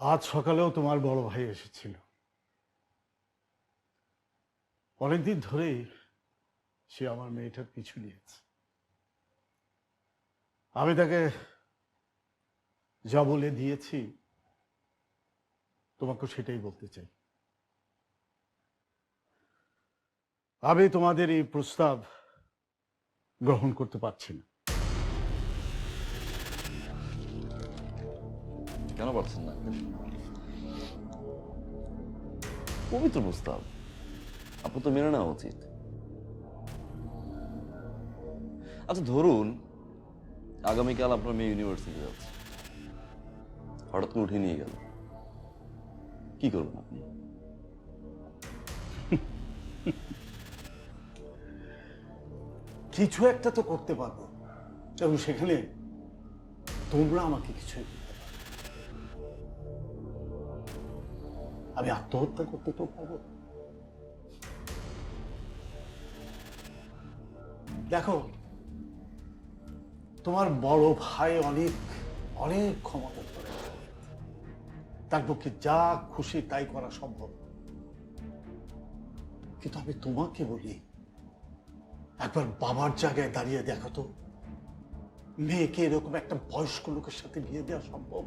আজ সকালেও তোমার বড় ভাই এসেছিল। অনেকদিন ধরেই সে আমার মেয়েটার পিছু নিয়েছে। আমি তাকে যা বলে দিয়েছি, তোমাকে সেটাই বলতে চাই। আমি তোমাদের এই প্রস্তাব গ্রহণ করতে পারছি না। কেন পারছেন না? পবিত্র প্রস্তাব। আপনার তো মেনে নেওয়া উচিত। আচ্ছা ধরুন আগামীকাল আপনার মেয়ে ইউনিভার্সিটি যাচ্ছে। হঠাৎ করে উঠে নিয়ে গেল। কি করবেন আপনি? কিছু একটা তো করতে পারব। এবং সেখানে তোমরা আমাকে কিছুই আমি আত্মহত্যা করতে তো পারব। দেখো, তোমার বড় ভাই অনেক অনেক ক্ষমতা করে তার পক্ষে যা খুশি তাই করা সম্ভব। কিন্তু আমি তোমাকে বলি, একবার বাবার জায়গায় দাঁড়িয়ে দেখো তো, মেয়েকে এরকম একটা বয়স্ক লোকের সাথে বিয়ে দেওয়া সম্ভব?